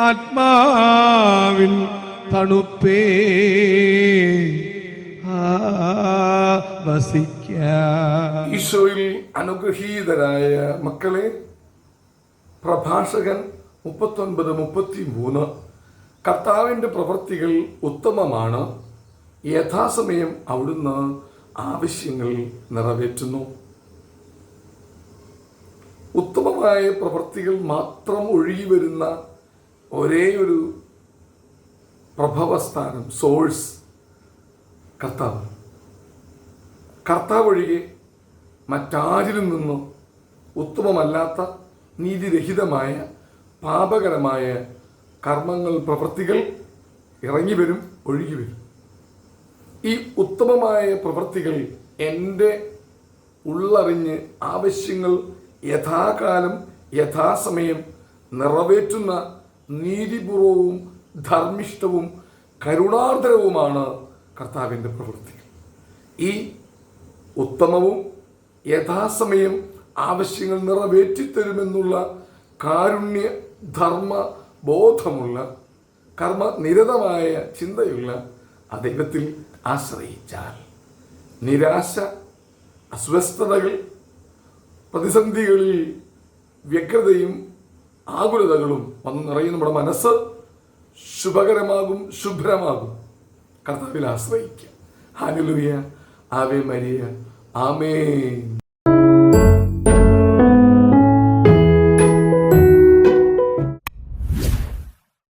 ആത്മാവിൻ തണുപ്പേ. ഈശോയിൽ അനുഗ്രഹീതരായ മക്കളെ പ്രഭാഷകൻ മുപ്പത്തൊൻപത് മുപ്പത്തി മൂന്ന് കർത്താവിന്റെ പ്രവൃത്തികൾ ഉത്തമമാണ്. യഥാസമയം അവിടുന്ന് ആവശ്യങ്ങൾ നിറവേറ്റുന്നു. ഉത്തമമായ പ്രവൃത്തികൾ മാത്രം ഒഴുകി വരുന്ന ഒരേ ഒരു പ്രഭവസ്ഥാനം സോഴ്സ് കർത്താവ്. കർത്താവ് ഒഴികെ മറ്റാരിലും നിന്നും ഉത്തമമല്ലാത്ത നീതിരഹിതമായ പാപകരമായ കർമ്മങ്ങൾ പ്രവൃത്തികൾ ഇറങ്ങി വരും ഒഴുകി വരും. ഈ ഉത്തമമായ പ്രവൃത്തികൾ എന്റെ ഉള്ളറിഞ്ഞ് ആവശ്യങ്ങൾ യഥാകാലം യഥാസമയം നിറവേറ്റുന്ന നീതിപൂർവവും ധർമ്മിഷ്ഠവും കരുണാർദ്രവുമാണ് കർത്താവിന്റെ പ്രവൃത്തി. ഈ ഉത്തമവും യഥാസമയം ആവശ്യങ്ങൾ നിറവേറ്റിത്തരുമെന്നുള്ള കാരുണ്യ ധർമ്മ ബോധമുള്ള കർമ്മനിരതമായ ചിന്തയുള്ള ആ ദൈവത്തിൽ ആശ്രയിച്ചാൽ നിരാശ അസ്വസ്ഥതകൾ പ്രതിസന്ധികളിൽ വ്യഗ്രതയും ആകുലതകളും വന്നു നിറയും നമ്മുടെ മനസ്സ് ശുഭകരമാകും ശുഭ്രമാകും. കർത്താവിൽ ആശ്രയിക്കുക ഹാനുലുവിയ ആവേ മരിയ. ആമേൻ.